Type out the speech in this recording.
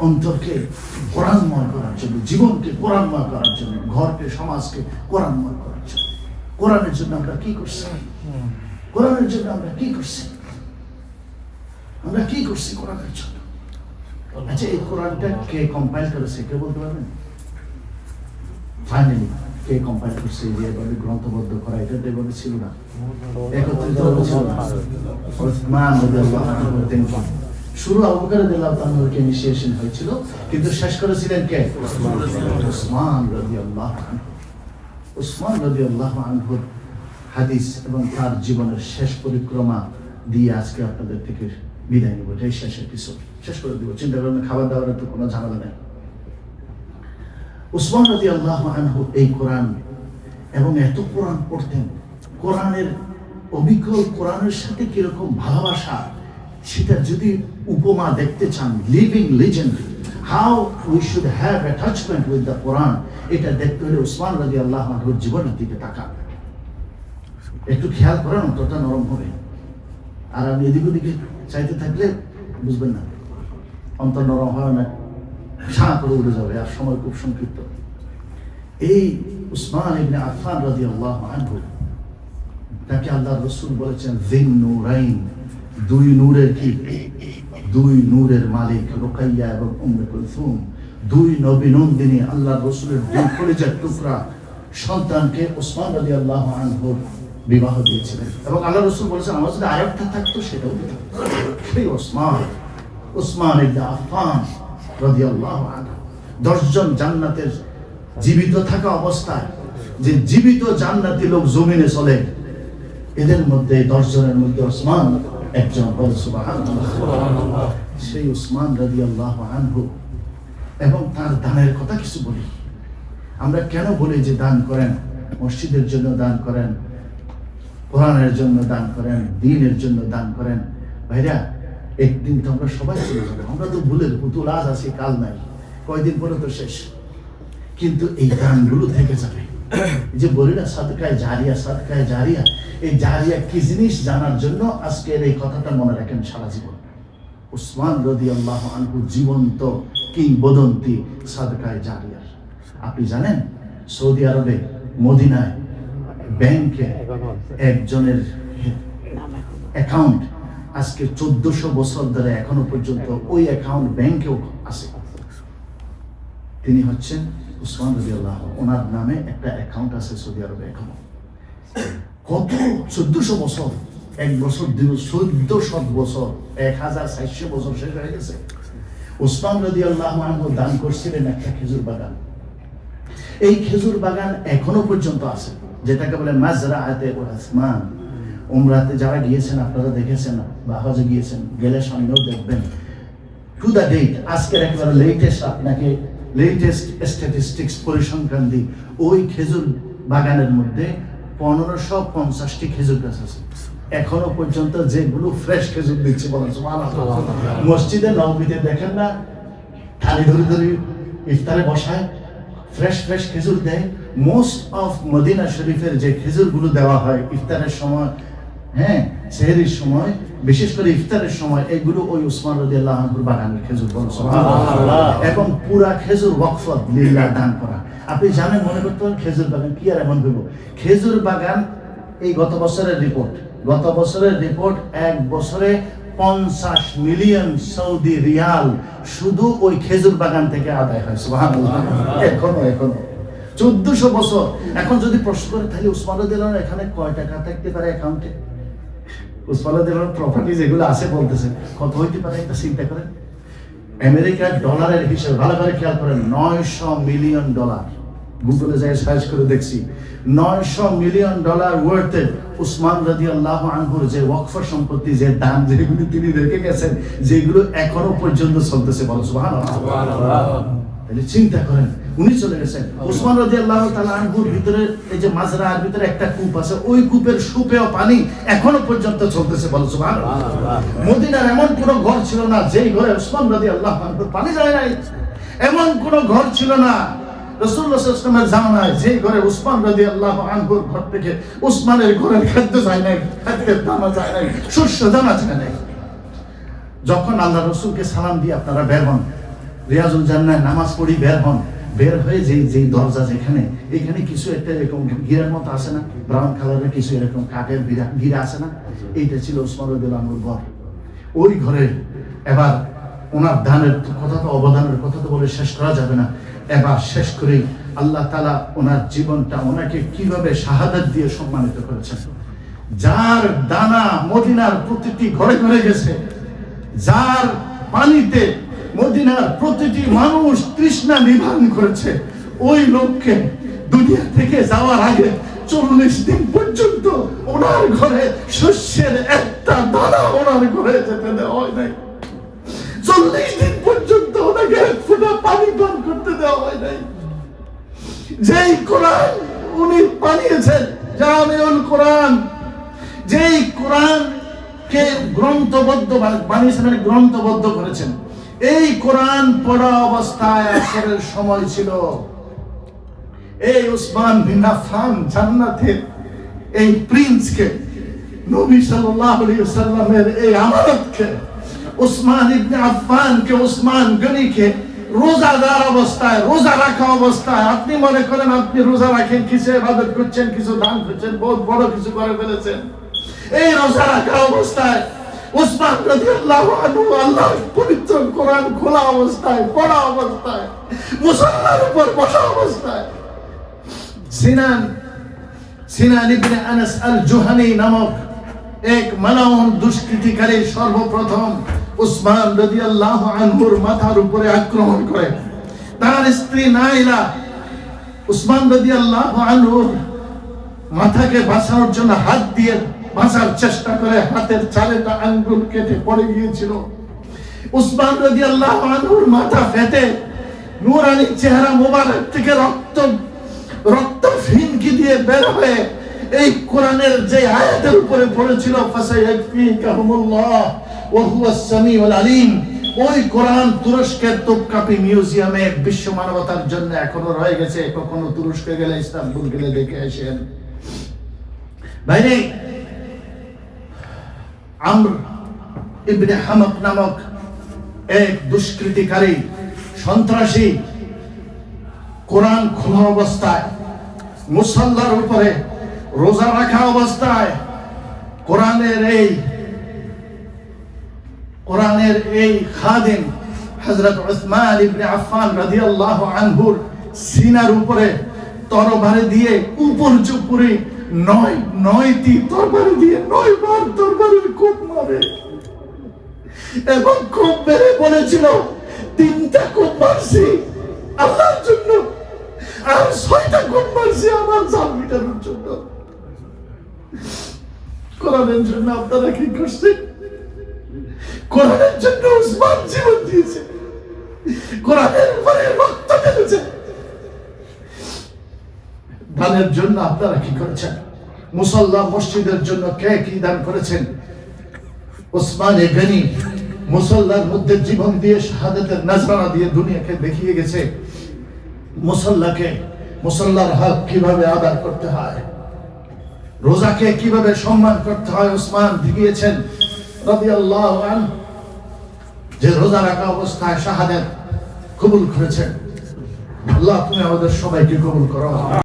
অন্তরকে কোরআনময় করার জন্য জীবনকে কোরআনময় করার জন্য ঘরকে সমাজকে কোরআনময় করার জন্য। কোরআনের জন্য আমরা কি করছি? কোরআনের জন্য আমরা কি করছি? আমরা কি করছি কোরআনের জন্য? আচ্ছা এই কোরআনটা কে কম্পাইল করেছে কে বলতে পারবেন? ফাইনালি কে কম্পাইল করছে যে এভাবে গ্রন্থবদ্ধ করা এটা তো এভাবে ছিল না। একত্রিত ছিল না? শুরু আবু বকর রাদিয়াল্লাহু তাআলাকে ইনিশিয়েশন হয়েছিল। কিন্তু শেষ করেছিলেন কে? ওসমান রাদিয়াল্লাহু আনহু। ওসমান রাদিয়াল্লাহু আনহুর হাদিস এবং তার জীবনের শেষ পরিক্রমা দিয়ে আজকে আপনাদের থেকে বিদায় নেব। এটাই শেষ এপিসোড শেষ করে দিব। চিন্তা করবেন খাবার দাবারের তো কোনো ঝামেলা নেই। উসমান রাজি আল্লাহ আনহু এই কোরআন এবং এত কোরআন পড়তেন, কোরআনের অবিকল কোরআনের সাথে কীরকম ভালোবাসা, সেটা যদি উপমা দেখতে চান living legend how we should have attachment with the Quran এটা দেখতে হলে উসমান রাজি আল্লাহ আনহুর জীবনের দিকে তাকান। একটু খেয়াল করেন অন্তটা নরম হবে। আর আমি এদিক ওদিকে চাইতে থাকলে বুঝবেন না। অন্তর নরম হয় না ছাঁ করে উঠে যাবে, আর সময় খুব সংক্ষিপ্ত। এই উসমান ইবনে আফফান রাদিয়াল্লাহু আনহু, তাকে আল্লাহ রসুল বলেছেন জিন নূরাইন দুই নূরের কি? দুই নূরের মালিক রোকাইয়া এবং উম্মে কুলসুম, দুই নবী নন্দিনী আল্লাহ রসুলের দুই কলিজার টুকরা সন্তানকে ওসমান রাদিয়াল্লাহু আনহুর বিবাহ দিয়েছিলেন। এবং আল্লাহ রসুল বলেছেন, আমার যদি আরেকটা থাকতো সেটাও সেই ওসমান ওসমান ইবনে আফফান রাদিয়াল্লাহু আনহু। দশজন জান্নাতের জীবিত থাকা অবস্থায় যে জীবিত জান্নাতি লোক জমিনে চলে, এদের মধ্যে দশজনের মধ্যে ওসমান একজন বল সেই উসমান রাদিয়াল্লাহু আনহু এবং তার দানের কথা কিছু বলি। আমরা কেন বলি যে দান করেন? মসজিদের জন্য দান করেন কোরআনের জন্য দান করেন দিনের জন্য দান করেন। ভাইরা একদিন তো আমরা সবাই চলে যাব। আমরা তো ভুলের পুতুল আজ আছি কাল নাই। কয়দিন পরে তো শেষ। কিন্তু এই দানগুলো থেকে যাবে। যে বলি না, সাদকায় জারিয়া সাদকায় জারিয়া, এই জারিয়া কি জিনিস জানার জন্য আজকের এই কথাটা মনে রাখেন সারা জীবন? উসমান রদি আল্লাহ আনহু জীবন্ত কিংবদন্তি সাদকায় জারিয়ার। আপনি জানেন, সৌদি আরবে মদিনায় ব্যাংকে একজনের অ্যাকাউন্ট আজকে চোদ্দশো বছর ধরে এখনও পর্যন্ত ওই অ্যাকাউন্ট ব্যাংকেও আছে। তিনি হচ্ছেন উসমান রবি আল্লাহ ওনার নামে একটা অ্যাকাউন্ট আছে সৌদি আরবে এখনও। কত চোদ্দশো বছর, এক বছর, দুই চোদ্দ শত বছর, এক হাজার চারশো বছর শেষ হয়ে গেছে। উসমান রদি আল্লাহ দান করছিলেন একটা খেজুর বাগান। এই খেজুর বাগান এখনও পর্যন্ত আছে, যেটাকে বলে মাজরা আতে ওসমান উমরাতে যারা গিয়েছেন, আপনারা দেখেছেন বা হজে গিয়েছেন, গেলে সামনেও দেখবেন। টু দ্য ডেট আজকের একেবারে লেটেস্ট আপনাকে লেটেস্ট স্ট্যাটিস্টিক্স পরিসংখ্যান দিই। ওই খেজুর বাগানের মধ্যে পনেরোশো পঞ্চাশটি খেজুর গাছ আছে। এখনও পর্যন্ত যেগুলো ফ্রেশ খেজুর দিচ্ছে মসজিদে নবমীতে দেখেন না থালি ধরে ধরে ইফতারে বসায় ফ্রেশ ফ্রেশ খেজুর দেয়। মোস্ট অফ মদিনা শরীফের যে খেজুরগুলো দেওয়া হয় ইফতারের সময় হ্যাঁ সেহরির সময় বিশেষ করে ইফতারের সময় এগুলো ওই উসমান রদি আল্লাহ বাগানের খেজুর বল এবং পুরা খেজুর ওয়াকফত লিল্লাহ দান করা। আপনি জানেন মনে করতে পারেন খেজুর বাগান কি আর এমন হইব? খেজুর বাগান এই গত বছরের রিপোর্ট গত বছরের রিপোর্ট এক বছরে পঞ্চাশ মিলিয়ন সৌদি রিয়াল শুধু ওই খেজুর বাগান থেকে আদায় হয় সুবহানাল্লাহ। এখনও এখনও। চোদ্দশো বছর। এখন যদি প্রশ্ন করে তাহলে উসমানুদ্দিন এখানে কয় টাকা থাকতে পারে অ্যাকাউন্টে উসমানুদ্দিন প্রপার্টি যেগুলো আছে বলতেছে। কত হইতে পারে একটা চিন্তা করেন? আমেরিকার ডলারের হিসেবে ভালো করে খেয়াল করেন নয়শো মিলিয়ন ডলার। গুগলে যাই সার্চ করে দেখছি নয়শো মিলিয়ন ডলার ওয়ার্থের উসমান রাজি আল্লাহ আনহুর যে ওয়াকফ সম্পত্তি যে দান যেগুলো তিনি রেখে গেছেন যেগুলো এখনও পর্যন্ত চলতেছে। বলো তাহলে চিন্তা করেন উনি চলে গেছেন। উসমান রাজি আল্লাহ তালা আনহুর ভিতরে এই যে মাজরার ভিতরে একটা কূপ আছে ওই কূপের সুপেয় পানি এখনও পর্যন্ত চলতেছে বলো সুবহান মদিনার এমন কোনো ঘর ছিল না যেই ঘরে উসমান রাজি আল্লাহ আনহুর পানি যায় নাই। এমন কোনো ঘর ছিল না রসুল্লাহামের জামানায় যে ঘরে উসমান রাজি আল্লাহ আনহুর ঘর থেকে উসমানের ঘরের খাদ্য যায় নাই খাদ্যের দানা যায় নাই শস্য দানা যায় নাই। যখন আল্লাহ রসুলকে সালাম দিয়ে আপনারা বের হন রিয়াজুল জান্নায় নামাজ পড়ি বের হন বের হয়ে যে যেই দরজা যেখানে এখানে কিছু একটা এরকম গিরার মতো আছে না? ব্রাউন কালারের কিছু এরকম কাঠের গিরা গিরা আছে না? এইটা ছিল ওসমান রদুল্লাহর ঘর। ওই ঘরে এবার ওনার দানের কথা তো অবদানের কথা তো বলে শেষ করা যাবে না। এবার শেষ করে আল্লাহ তালা ওনার জীবনটা ওনাকে কীভাবে শাহাদাত দিয়ে সম্মানিত করেছেন। যার দানা মদিনার প্রতিটি ঘরে ঘরে গেছে, যার পানিতে মদিনার প্রতিটি মানুষ তৃষ্ণা নিবারণ করেছে। ওই লোককে দুনিয়া থেকে যাওয়ার আগে চল্লিশ দিন পর্যন্ত ওনার ঘরে শস্যের একটা দানা ওনার ঘরে যেতে দেওয়া হয় নাই। চল্লিশ দিন পর্যন্ত ওনাকে এক ফোঁটা পানি পান করতে দেওয়া হয় নাই। যেই কোরআন উনি বানিয়েছেন, জামিউল কোরআন, যেই কোরআন কে গ্রন্থবদ্ধ বানিয়েছেন মানে গ্রন্থবদ্ধ করেছেন। এই কোরআন পড়া অবস্থায় আসরের সময় ছিল। এই উসমান বিন আফফান জান্নাতের এই প্রিন্সকে, নবী সাল্লাল্লাহু আলাইহি ওয়াসাল্লামের এই আমানতকে উসমান ইবনে আফফানকে, উসমান গনিকে রোজাদার অবস্থায়, রোজা রাখা অবস্থায় আপনি মনে করেন আপনি রোজা রাখেন, কিছু ইবাদত করছেন, কিছু দান করছেন, বহুত বড় কিছু করে ফেলেছেন। এই রোজা রাখা অবস্থায় উসমান রাদিয়াল্লাহু আনহু আল্লাহর কোরআন খোলা অবস্থায়, পড়া অবস্থায়, মুসল্লার উপর বসা অবস্থায়। সিনান সিনান ইবনে আনাস আল জুহানি নামক এক দুষ্কৃতিকারী সর্বপ্রথম উসমান রাদিয়াল্লাহু আনহুর মাথার উপরে আক্রমণ করে। তার স্ত্রী নাইলা উসমান রাদিয়াল্লাহু আনহুর মাথাকে বাঁচানোর জন্য হাত দিয়ে বাঁচার চেষ্টা করে, হাতের চালেটা আঙ্গুল কেটে পড়ে গিয়েছিল। উসমান রাদিয়াল্লাহু আনহুর মাথা ফেটে, নূরানি চেহারা মোবারক থেকে রক্ত রক্ত ফিনকি দিয়ে বের হয়ে এই কোরআনের যে আয়াতের উপরে পড়েছিল ওই কোরআন তুরস্কের তোপকাপি মিউজিয়ামে বিশ্ব মানবতার জন্য এখনও রয়ে গেছে, কখনো তুরস্কে গেলে, ইস্তানবুল গেলে দেখে আসেন। আমর ইবনে হামক নামক এক দুষ্কৃতিকারী, সন্ত্রাসী, কোরআন খোলা অবস্থায়, মুসল্লার উপরে রোজা রাখা অবস্থায়, কোরআনের এই কোরআনের এই খাদিম হযরত উসমান ইবনে আফফান রাদিয়াল্লাহু আনহুর সিনার উপরে তরবারি দিয়ে উপর চুপুরি নয়, নয়টি তরবারি দিয়ে নয় বার তরবারির কোপ মারে। এবং কোপ মেরে বলেছিল, তিনটা কোপ মারছি আল্লাহর জন্য আর ছয়টা কোপ মারছি আমার জাল মিটানোর জন্য। কোরআনের জন্য আপনারা কি করছেন? কোরআনের জন্য উসমান জীবন দিয়েছে। কোরআনের রক্ত ঢেলেছে। দানের জন্য আপনারা কি করেছেন? মুসল্লা মসজিদের জন্য কে কি দান করেছেন? ওসমান এ গনি মুসল্লার মধ্যে জীবন দিয়ে শাহাদাতের নাজরানা দিয়ে দুনিয়াকে দেখিয়ে গেছে। মুসল্লাকে, মুসল্লার হক কীভাবে আদায় করতে হয়? রোজাকে কীভাবে সম্মান করতে হয়? ওসমান দেখিয়েছেন রাদিয়াল্লাহু আনহু। যে রোজা রাখা অবস্থায় শাহাদাত কবুল করেছেন। আল্লাহ, তুমি আমাদের সবাইকে কবুল করো।